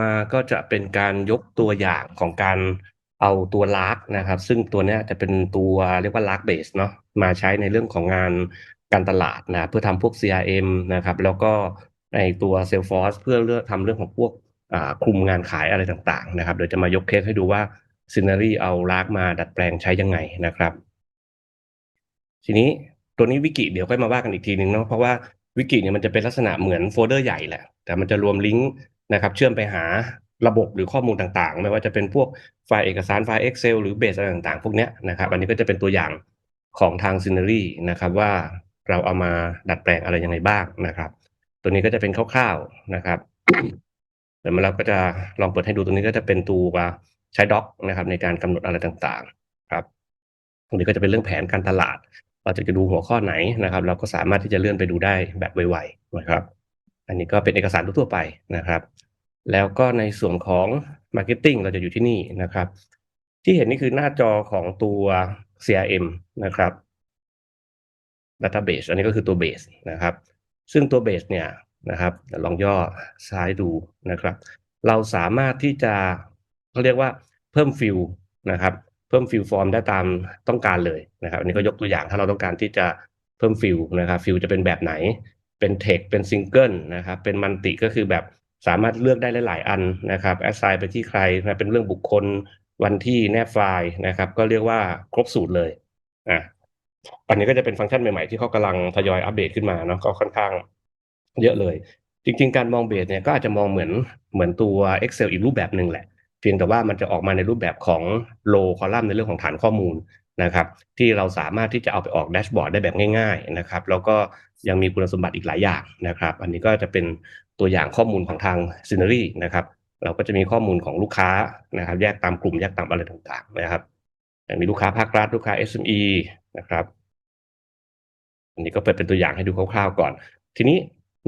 มาก็จะเป็นการยกตัวอย่างของการเอาตัว Lark นะครับ ซึ่งตัวนี้จะเป็นตัวเรียกว่า Lark Base เนาะมาใช้ในเรื่องของงานการตลาดนะเพื่อทำพวก CRM นะครับ แล้วก็ในตัว Salesforce เพื่อเลือกทำเรื่องของพวกคุมงานขายอะไรต่างๆนะครับเดี๋ยวจะมายกเคสให้ดูว่า Scenery เอา Lark มาดัดแปลงใช้ยังไงนะครับ ทีนี้ตัวนี้วิกิเดี๋ยวค่อยมาว่ากันอีกทีหนึ่งเนาะเพราะว่าวิกิเนี่ยมันจะเป็นลักษณะเหมือนโฟลเดอร์ใหญ่แหละแต่มันจะรวมลิงก์ นะครับ เชื่อมไปหาระบบหรือข้อมูลต่างๆ ไม่ว่าจะเป็นพวกไฟล์เอกสารไฟล์ Excel หรือเบสอะไรต่างๆ พวกนี้นะครับ อันนี้ก็จะเป็นตัวอย่างของทาง Scenery นะครับว่าเราเอามาดัดแปลงอะไรยังไงบ้างนะครับ ตัวนี้ก็จะเป็นคร่าวๆนะครับเดี๋ยวเราก็จะลองเปิดให้ดูตรงนี้ก็จะเป็นตัวใช้ด็อกนะครับ ในการกำหนดอะไรต่างๆ ครับตรงนี้ก็จะเป็นเรื่องแผนการตลาดเราจะดูหัวข้อไหนนะครับ เราก็สามารถที่จะเลื่อนไปดูได้แบบไวๆนะครับ อันนี้ก็เป็นเอกสารทั่วไปนะครับ แล้วก็ในส่วนของ Marketing เราจะอยู่ที่นี่นะครับ ที่เห็นนี่คือหน้าจอของตัว CRM นะครับ Database อันนี้ก็คือตัว Base นะครับ ซึ่งตัว Base เนี่ยนะครับลองย่อซ้ายดูนะครับ เราสามารถที่จะเขาเรียกว่าเพิ่มฟิลนะครับ เพิ่มฟิลฟอร์มได้ตามต้องการเลยนะครับ อันนี้ก็ยกตัวอย่างถ้าเราต้องการที่จะเพิ่มฟิลนะครับฟิลจะเป็นแบบไหน เป็นเทคเป็นซิงเกิลนะครับเป็นมันติก็คือแบบสามารถเลือกได้หลาย ๆ อันนะครับแอสไซน์ไปที่ใครนะเป็นเรื่องบุคคลวันที่แนบไฟล์นะครับ ก็เรียกว่าครบสูตรเลยอะอันนี้ก็จะเป็นฟังก์ชันใหม่ ๆ ที่เขากำลังทยอยอัปเดตขึ้นมาเนาะก็ค่อนข้างเยอะเลย จริง ๆ การมองเบสเนี่ยก็อาจจะมองเหมือนเหมือนตัว Excel อีกรูปแบบหนึ่งแหละ เพียงแต่ว่ามันจะออกมาในรูปแบบของ low column ในเรื่องของฐานข้อมูล นะครับที่เราสามารถที่จะเอาไปออกแดชบอร์ดได้แบบง่ายๆนะครับแล้วก็ยังมีคุณสมบัติอีกหลายอย่างนะครับ อันนี้ก็จะเป็นตัวอย่างข้อมูลของทาง Scenery นะครับ เราก็จะมีข้อมูลของลูกค้านะครับ แยกตามกลุ่มแยกตามอะไรต่างๆนะครับอย่างมีลูกค้าภาครัฐลูกค้า SME นะครับ อันนี้ก็เปิดเป็นตัวอย่างให้ดูคร่าวๆก่อน ทีนี้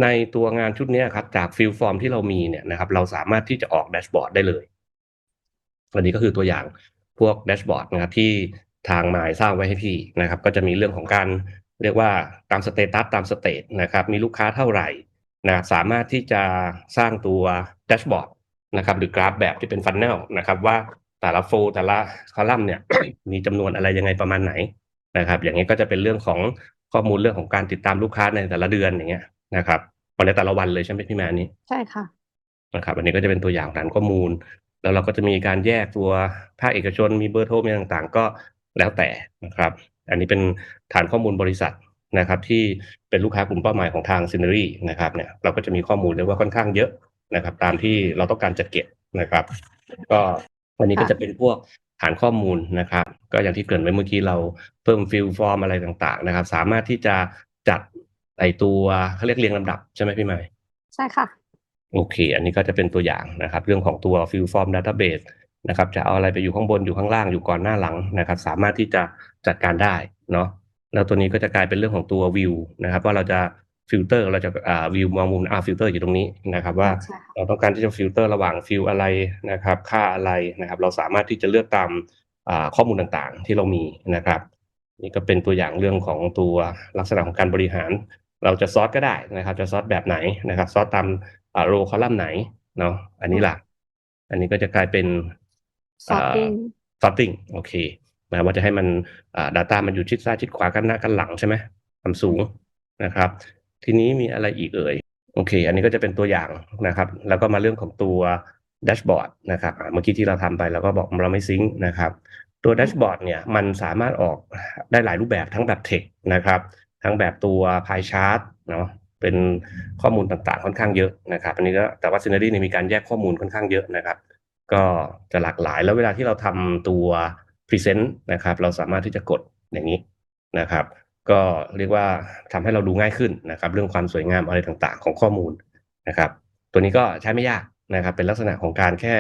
ในตัวงานชุดนี้ครับจากฟิลฟอร์มที่เรามีเนี่ยนะครับ เราสามารถที่จะออกแดชบอร์ดได้เลยอันนี้ก็คือตัวอย่างพวกแดชบอร์ดนะครับที่ ทางมายสร้างไว้ให้พี่นะครับ ก็จะมีเรื่องของการเรียกว่าตามสเตตัสตามสเตตนะครับ มีลูกค้าเท่าไหร่นะสามารถที่จะสร้างตัวแดชบอร์ดนะครับ หรือกราฟแบบที่เป็นฟันแนลนะครับว่าแต่ละโฟลแต่ละคอลัมน์เนี่ยมีจำนวนอะไรยังไงประมาณไหนนะครับ อย่างนี้ก็จะเป็นเรื่องของข้อมูลเรื่องของการติดตามลูกค้าในแต่ละเดือนอย่างเงี้ยนะครับวันในแต่ละวันเลยใช่ไหมพี่แมนนี้ใช่ค่ะนะครับ อันนี้ก็จะเป็นตัวอย่างฐานข้อมูล แล้วเราก็จะมีการแยกตัวภาคเอกชนมีเบอร์โทรมีต่างๆ ก็ แล้วแต่นะครับ อันนี้เป็นฐานข้อมูลบริษัทนะครับที่เป็นลูกค้ากลุ่มเป้าหมายของทางซินเนอรี่นะครับเนี่ยเราก็จะมีข้อมูลเรียกว่าค่อนข้างเยอะนะครับ ตามที่เราต้องการจะเก็บนะครับ ก็วันนี้ก็จะเป็นพวกฐานข้อมูลนะครับ ก็อย่างที่เกริ่นไว้เมื่อกี้เราเพิ่มฟิลฟอร์มอะไรต่างๆนะครับ สามารถที่จะจัดไอตัวเขาเรียกเรียงลำดับใช่ไหมพี่ใหม่ใช่ค่ะ โอเค อันนี้ก็จะเป็นตัวอย่างนะครับ เรื่องของตัว Field Form Database นะครับจะเอาอะไรไปอยู่ข้างบนอยู่ข้างล่างอยู่ก่อนหน้าหลังนะครับ สามารถที่จะจัดการได้เนาะแล้วตัวนี้ก็จะกลายเป็นเรื่องของตัว View นะครับ ว่าเราจะฟิลเตอร์เราจะอ่า View มองมุมอ่าฟิลเตอร์อยู่ตรงนี้นะครับ ว่าใช่ค่ะเราต้องการที่จะฟิลเตอร์ระหว่างฟิลอะไรนะครับ ค่าอะไรนะครับ เราสามารถที่จะเลือกตามอ่าข้อมูลต่างๆ ที่เรามีนะครับ นี่ก็เป็นตัวอย่างเรื่องของตัวลักษณะของการบริหาร เราจะซอสก็ได้นะครับ จะซอสแบบไหนนะครับ ซอสตามอ่าโรคอลัมน์ไหนเนาะอันนี้ล่ะอันนี้ก็จะกลายเป็น sorting sorting โอเคหมายว่าจะให้มันอ่า data มันอยู่ชิดซ้ายชิดขวากันหน้ากันหลังใช่ไหมทำสูงนะครับ ทีนี้มีอะไรอีกเอ่ย โอเค อันนี้ก็จะเป็นตัวอย่างนะครับ แล้วก็มาเรื่องของตัวแดชบอร์ดนะครับอ่าเมื่อกี้ที่เราทำไปเราก็บอกเราไม่ซิงค์นะครับ ตัวแดชบอร์ดเนี่ยมันสามารถออกได้หลายรูปแบบทั้งแบบเทคนะครับ ทั้งแบบตัวพายชาร์ตเนาะเป็นข้อมูลต่างๆ ค่อนข้างเยอะนะครับ อันนี้ก็แต่ว่าซินเนอรี่เนี่ยมีการแยกข้อมูลค่อนข้างเยอะนะครับ ก็จะหลากหลาย แล้วเวลาที่เราทำตัวพรีเซนต์นะครับ เราสามารถที่จะกดอย่างนี้นะครับ ก็เรียกว่าทำให้เราดูง่ายขึ้นนะครับ เรื่องความสวยงามอะไรต่างๆ ของข้อมูลนะครับ ตัวนี้ก็ใช้ไม่ยากนะครับ เป็นลักษณะของการแค่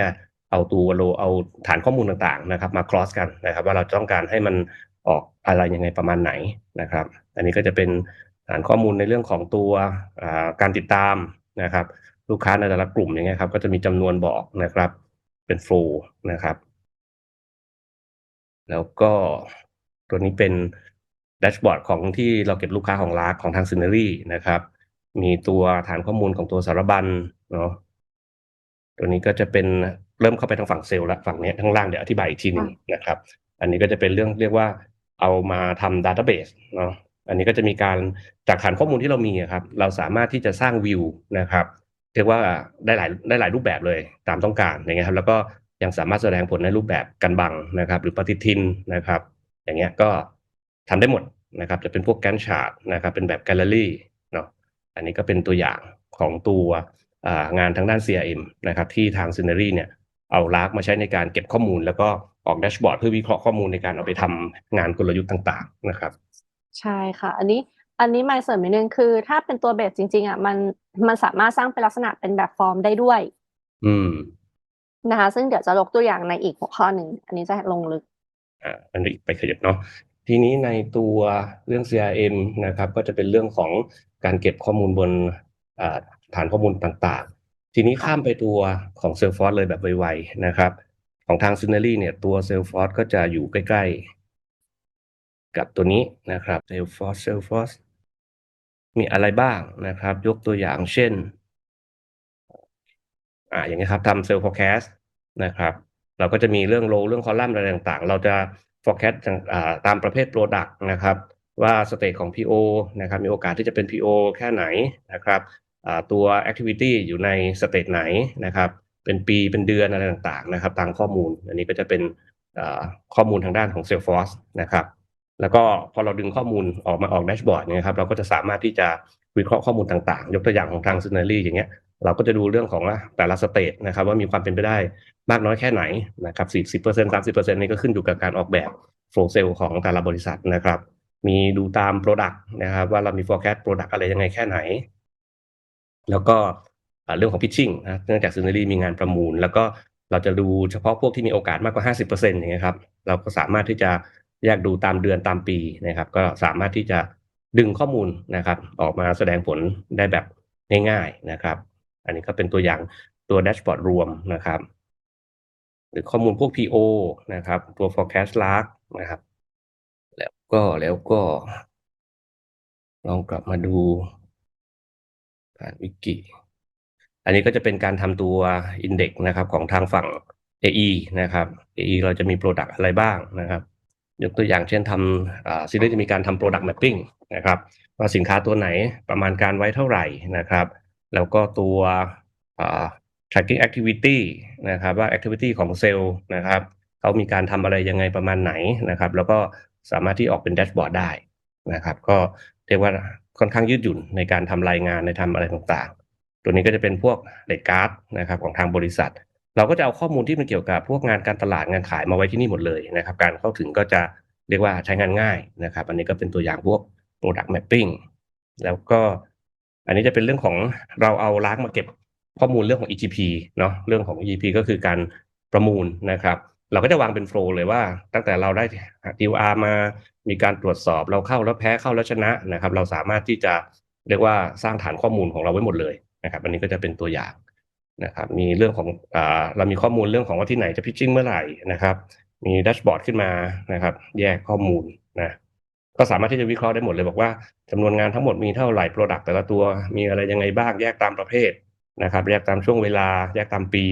เอาตัวโลเอาฐานข้อมูลต่างๆนะครับ มา cross กันนะครับ ว่าเราต้องการให้มันออกอะไรยังไงประมาณไหนนะครับ อันนี้ก็จะเป็นฐานข้อมูลในเรื่องของตัวการติดตามนะครับ ลูกค้าในแต่ละกลุ่มอย่างเงี้ยครับ ก็จะมีจำนวนบอกนะครับ เป็นโฟล์นะครับ แล้วก็ตัวนี้เป็นแดชบอร์ดของที่เราเก็บลูกค้าของลาร์ของทางซินเนอรี่นะครับ มีตัวฐานข้อมูลของตัวสารบัญเนาะตัวนี้ก็จะเป็นเริ่มเข้าไปทางฝั่งเซลล์แล้วฝั่งเนี้ยข้างล่างเดี๋ยวอธิบายอีกทีหนึ่งนะครับ อันนี้ก็จะเป็นเรื่องเรียกว่าเอามาทำดัต t a เบสเนาะอันนี้ก็จะมีการจากฐานข้อมูลที่เรามีอะครับ เราสามารถที่จะสร้างวิวนะครับ เรียกว่าได้หลายได้หลายรูปแบบเลยตามต้องการอย่างเงี้ยครับแล้วก็ยังสามารถแสดงผลในรูปแบบกันบังนะครับ หรือปฏิทินนะครับ อย่างเงี้ยก็ทำได้หมดนะครับ จะเป็นพวกแกนชาร์ตนะครับ เป็นแบบแกลเลอรี่เนาะอันนี้ก็เป็นตัวอย่างของตัวงานทางด้าน CRM นะครับ ที่ทาง s y n e r y เนี่ยเอาลากมาใช้ในการเก็บข้อมูล แล้วก็ออกแดชบอร์ดเพื่อวิเคราะห์ข้อมูลในการเอาไปทำงานกลยุทธ์ต่าง ๆ นะครับ ใช่ค่ะ อันนี้ อันนี้หมายเสริมนิดนึงคือ ถ้าเป็นตัวเบสจริง ๆอะมันมันสามารถสร้างเป็นลักษณะเป็นแบบฟอร์มได้ด้วย อืมนะคะ ซึ่งเดี๋ยวจะยกตัวอย่างในอีกหัวข้อหนึ่งอันนี้จะลงลึกอ่าอันนี้ไปขยับเนาะทีนี้ในตัวเรื่อง CRM นะครับ ก็จะเป็นเรื่องของการเก็บข้อมูลบนอ่าฐานข้อมูลต่างๆ ทีนี้ข้ามไปตัวของ Salesforce เลยแบบไวๆนะครับ ของทาง Synergy เนี่ยตัว Salesforce ก็จะอยู่ใกล้ๆ กับตัวนี้นะครับ Salesforce Salesforce มีอะไรบ้างนะครับ ยกตัวอย่างเช่น อ่าอย่างนี้ครับทำเซลล์ forecast นะครับ เราก็จะมีเรื่องโลเรื่องคอลัมน์อะไรต่างๆ เราจะ forecast ตามประเภท product นะครับ ว่าสเตจของ PO นะครับ มีโอกาสที่จะเป็น PO แค่ไหนนะครับตัว activity อยู่ในสเตจไหนนะครับ เป็นปีเป็นเดือนอะไรต่างๆ นะครับ ตามข้อมูล อันนี้ก็จะเป็นข้อมูลทางด้านของ Salesforce นะครับ แล้วก็พอเราดึงข้อมูลออกมาออกแดชบอร์ดเนี่ยครับเราก็จะสามารถที่จะวิเคราะห์ข้อมูลต่างๆ ยกตัวอย่างของทาง s y n e r y อย่างเงี้ยเราก็จะดูเรื่องของแต่ละสเตจนะครับว่ามีความเป็นไปได้มากน้อยแค่ไหนนะครับ40% 30%นี่ก็ขึ้นอยู่กับการออกแบบ flow cell ของแต่ละบริษัทนะครับ มีดูตาม product นะครับว่าเรามี forecast product อะไรยังไงแค่ไหน แล้วก็เรื่องของ pitching นะเนื่องจาก Synergy มีงานประมูล แล้วก็เราจะดูเฉพาะพวกที่มีโอกาสมากกว่า 50%อย่างเงี้ยครับเราก็สามารถที่จะ แยกดูตามเดือนตามปีนะครับ ก็สามารถที่จะดึงข้อมูลนะครับ ออกมาแสดงผลได้แบบง่ายๆนะครับ อันนี้ก็เป็นตัวอย่างตัวแดชบอร์ดรวมนะครับ หรือข้อมูลพวก PO นะครับตัว forecast lark นะครับ แล้วก็แล้วก็ ลองกลับมาดูผ่านวิกิอันนี้ก็จะเป็นการทำตัว Index นะครับของทางฝั่ง AE นะครับ AE เราจะมี Product อะไรบ้างนะครับ ยกตัวอย่างเช่นทำซีรีส์จะมีการทำ Product Mapping นะครับว่าสินค้าตัวไหนประมาณการไว้เท่าไหร่นะครับ แล้วก็ตัว tracking activity นะครับว่า activity ของเซลล์นะครับเขามีการทำอะไรยังไงประมาณไหนนะครับ แล้วก็สามารถที่ออกเป็นแดชบอร์ดได้นะครับ ก็เรียกว่าค่อนข้างยืดหยุ่นในการทำรายงานในทำอะไรต่างๆ ตัวนี้ก็จะเป็นพวกเลทการ์ดนะครับของทางบริษัท เราก็จะเอาข้อมูลที่มันเกี่ยวกับพวกงานการตลาดงานขายมาไว้ที่นี่หมดเลยนะครับ การเข้าถึงก็จะเรียกว่าใช้งานง่ายนะครับ อันนี้ก็เป็นตัวอย่างพวก product mapping แล้วก็อันนี้จะเป็นเรื่องของเราเอาลางมาเก็บข้อมูลเรื่องของ EGP เนาะเรื่องของ EGP ก็คือการประมูลนะครับ เราก็จะวางเป็นโฟล์เลยว่า ตั้งแต่เราได้ DOR มามีการตรวจสอบเราเข้าแล้วแพ้เข้าแล้วชนะนะครับ เราสามารถที่จะเรียกว่าสร้างฐานข้อมูลของเราไว้หมดเลยนะครับ อันนี้ก็จะเป็นตัวอย่าง นะครับมีเรื่องของอ่าเรามีข้อมูลเรื่องของว่าที่ไหนจะพิชชิ่งเมื่อไหร่นะครับ มีแดชบอร์ดขึ้นมานะครับ แยกข้อมูลนะก็สามารถที่จะวิเคราะห์ได้หมดเลยบอกว่าจำนวนงานทั้งหมดมีเท่าไหร่ Product แต่ละตัวมีอะไรยังไงบ้างแยกตามประเภทนะครับ แยกตามช่วงเวลา แยกตามปี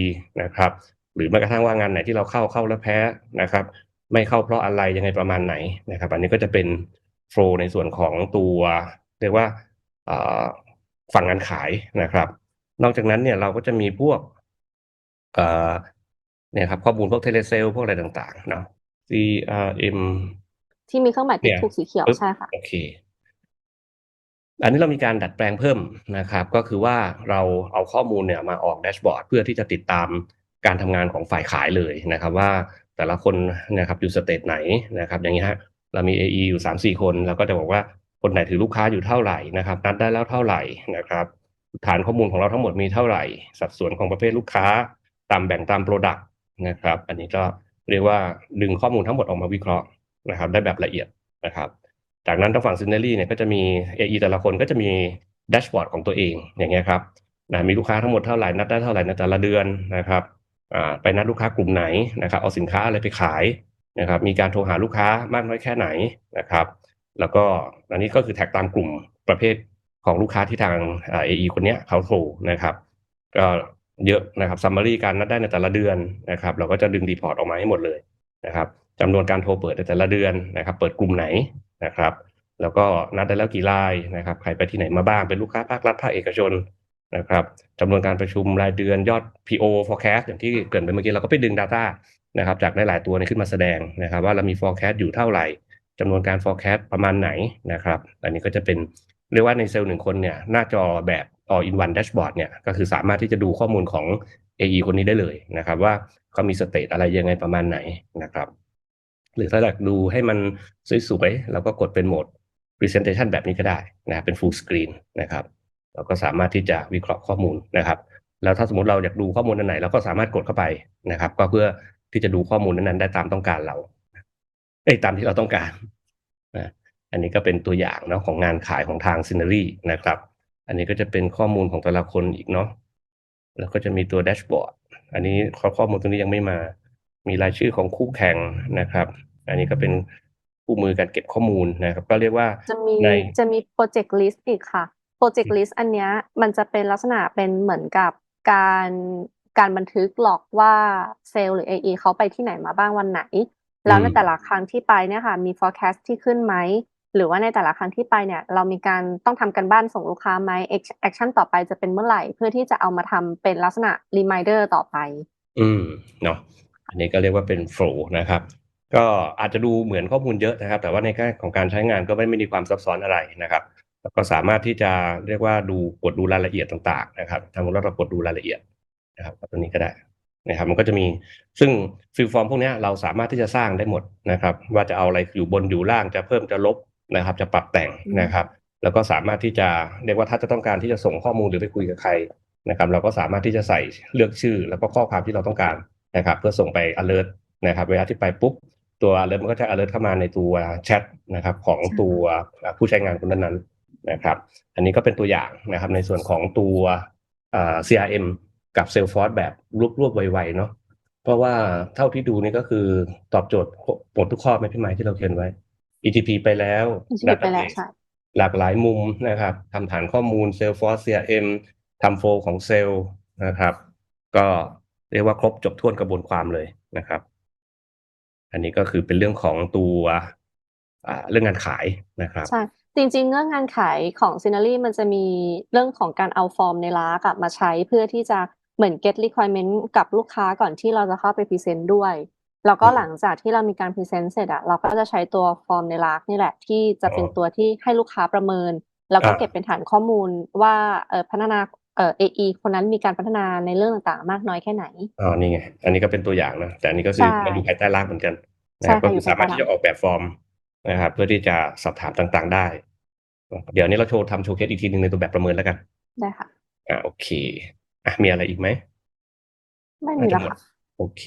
นะครับ หรือแม้กระทั่งว่างานไหนที่เราเข้าเข้าแล้วแพ้นะครับ ไม่เข้าเพราะอะไรยังไงประมาณไหนนะครับ อันนี้ก็จะเป็นโฟล์ในส่วนของตัว เรียกว่าอ่อฝั่งงานขายนะครับ นอกจากนั้นเนี่ยเราก็จะมีพวกเอ่อเนี่ยครับข้อมูลพวกเทเลเซลพวกอะไรต่างๆเนาะ CRM ที่มีเครื่องหมายติ๊กเนี่ยถูกสีเขียวปึ๊บใช่ค่ะโอเค อันนี้เรามีการดัดแปลงเพิ่มนะครับ ก็คือว่าเราเอาข้อมูลเนี่ยมาออกแดชบอร์ดเพื่อที่จะติดตามการทำงานของฝ่ายขายเลยนะครับ ว่าแต่ละคนนะครับอยู่สเตจไหนนะครับ อย่างนี้ฮะเรามี AE อยู่สามสี่คน เราก็จะบอกว่าคนไหนถือลูกค้าอยู่เท่าไหร่นะครับ นัดได้แล้วเท่าไหร่นะครับ ฐานข้อมูลของเราทั้งหมดมีเท่าไหร่ สัดส่วนของประเภทลูกค้า ตามแบ่งตามโปรดักต์นะครับ อันนี้ก็เรียกว่าดึงข้อมูลทั้งหมดออกมาวิเคราะห์นะครับ ได้แบบละเอียดนะครับ จากนั้นทางฝั่งซินเนอรี่เนี่ยก็จะมี AE แต่ละคนก็จะมีแดชบอร์ดของตัวเองอย่างเงี้ยครับนะมีลูกค้าทั้งหมดเท่าไหร่นัดได้เท่าไหร่ในแต่ละเดือนนะครับอ่าไปนัดลูกค้ากลุ่มไหนนะครับ เอาสินค้าอะไรไปขายนะครับ มีการโทรหาลูกค้ามากน้อยแค่ไหนนะครับ แล้วก็อันนี้ก็คือแท็กตามกลุ่มประเภท ของลูกค้าที่ทางอ่า AE คนเนี้ยเขาโทรนะครับก็เยอะนะครับ summary การนัดได้ในแต่ละเดือนนะครับ เราก็จะดึง report ออกมาให้หมดเลยนะครับจำนวนการโทรเปิดในแต่ละเดือนนะครับ เปิดกลุ่มไหนนะครับ แล้วก็นัดได้แล้วกี่รายนะครับ ใครไปที่ไหนมาบ้างเป็นลูกค้าภาครัฐภาคเอกชนนะครับจำนวนการประชุมรายเดือนยอด PO forecast อย่างที่เกิดไปเมื่อกี้เราก็ไปดึง data นะครับจากหลายๆตัวนี้ขึ้นมาแสดงนะครับ ว่าเรามี forecast อยู่เท่าไหร่จำนวนการ forecast ประมาณไหนนะครับ อันนี้ก็จะเป็น เรียกว่าในเซลล์หนึ่งคนเนี่ยหน้าจอแบบ all in one dashboard เนี่ยก็คือสามารถที่จะดูข้อมูลของ AE คนนี้ได้เลยนะครับว่าเขามีสเตตอะไรยังไงประมาณไหนนะครับ หรือถ้าอยากดูให้มันสวยๆเราก็กดเป็นโหมด presentation แบบนี้ก็ได้นะเป็น full screen นะครับเราก็สามารถที่จะวิเคราะห์ข้อมูลนะครับ แล้วถ้าสมมติเราอยากดูข้อมูลอันไหนเราก็สามารถกดเข้าไปนะครับ ก็เพื่อที่จะดูข้อมูลนั้นๆได้ตามต้องการเราเอ้ตามที่เราต้องการ อันนี้ก็เป็นตัวอย่างเนาะของงานขายของทางซินเนอรี่นะครับ อันนี้ก็จะเป็นข้อมูลของแต่ละคนอีกเนาะแล้วก็จะมีตัวแดชบอร์ดอันนี้ข้อข้อมูลตรงนี้ยังไม่มา มีรายชื่อของคู่แข่งนะครับ อันนี้ก็เป็นคู่มือการเก็บข้อมูลนะครับ ก็เรียกว่าจะมีในจะมีโปรเจกต์ลิสต์อีกค่ะโปรเจกต์ลิสต์อันเนี้ยมันจะเป็นลักษณะเป็นเหมือนกับการการบันทึกหลอกว่าเซลล์หรือ AE เขาไปที่ไหนมาบ้างวันไหน แล้วในแต่ละครั้งที่ไปเนี่ยค่ะมี forecast ที่ขึ้นไหม หรือว่าในแต่ละครั้งที่ไปเนี่ยเรามีการต้องทำกันบ้านส่งลูกค้าไหม action ต่อไปจะเป็นเมื่อไหร่ เพื่อที่จะเอามาทำเป็นลักษณะ reminder ต่อไป อืมเนาะอันนี้ก็เรียกว่าเป็น flow นะครับ ก็อาจจะดูเหมือนข้อมูลเยอะนะครับ แต่ว่าในแง่ของการใช้งานก็ไม่ไม่มีความซับซ้อนอะไรนะครับแล้วก็สามารถที่จะเรียกว่าดูกดดูรายละเอียดต่างๆนะครับทางเราเรากดดูรายละเอียดนะครับตัวนี้ก็ได้นะครับมันก็จะมีซึ่งฟิลฟอร์มพวกนี้เราสามารถที่จะสร้างได้หมดนะครับ ว่าจะเอาอะไรอยู่บนอยู่ล่างจะเพิ่มจะลบ นะครับ จะปรับแต่งนะครับ แล้วก็สามารถที่จะเรียกว่าถ้าจะต้องการที่จะส่งข้อมูลหรือไปคุยกับใครนะครับ เราก็สามารถที่จะใส่เลือกชื่อ แล้วก็ข้อความที่เราต้องการนะครับ เพื่อส่งไป alert นะครับเวลาที่ไปปุ๊บตัว alert มันก็จะ alert เข้ามาในตัวแชทนะครับของตัวผู้ใช้งานคนนั้นๆนะครับ อันนี้ก็เป็นตัวอย่างนะครับในส่วนของตัวอ่า CRM กับ Salesforce แบบรวบรวบไวๆเนาะเพราะว่าเท่าที่ดูนี่ก็คือตอบโจทย์หมดทุกข้อไหมพี่ไม้ที่เราเขียนไว้ ETP ไปแล้ว ETP ไปแล้ว database ใช่หลากหลายมุมนะครับทำฐานข้อมูล Salesforce CRM ทำโฟลของเซลล์นะครับ ก็เรียกว่าครบจบถ้วนกระบวนความเลยนะครับ อันนี้ก็คือเป็นเรื่องของตัวอ่าเรื่องงานขายนะครับใช่จริงๆเรื่องงานขายของ Scenery มันจะมีเรื่องของการเอาฟอร์มในลักอะมาใช้เพื่อที่จะเหมือน get requirement กับลูกค้าก่อนที่เราจะเข้าไปพรีเซนต์ด้วย แล้วก็อืมหลังจากที่เรามีการพรีเซนต์เสร็จอะเราก็จะใช้ตัวฟอร์มในลักนี่แหละ ที่จะเป็นอ๋อตัวที่ให้ลูกค้าประเมิน แล้วก็อ่าเก็บเป็นฐานข้อมูลว่าเอ่อพัฒนาเอ่อ AE คนนั้นมีการพัฒนาในเรื่องต่างๆ มากน้อยแค่ไหนอ๋อนี่ไงอันนี้ก็เป็นตัวอย่างนะแต่อันนี้ก็คือใช่มันอยู่ภายใต้ร่างเหมือนกันนะครับใช่ก็ค่ะคือสามารถอยู่ภายใต้ที่จะออกแบบฟอร์มนะครับเพื่อที่จะสอบถามต่างๆ ได้ เดี๋ยวนี้เราโชว์ทำโชว์เคสอีกทีหนึ่งในตัวแบบประเมินแล้วกันได้ค่ะอ่าโอเคอะมีอะไรอีกไหมไม่มีแล้วค่ะโอเค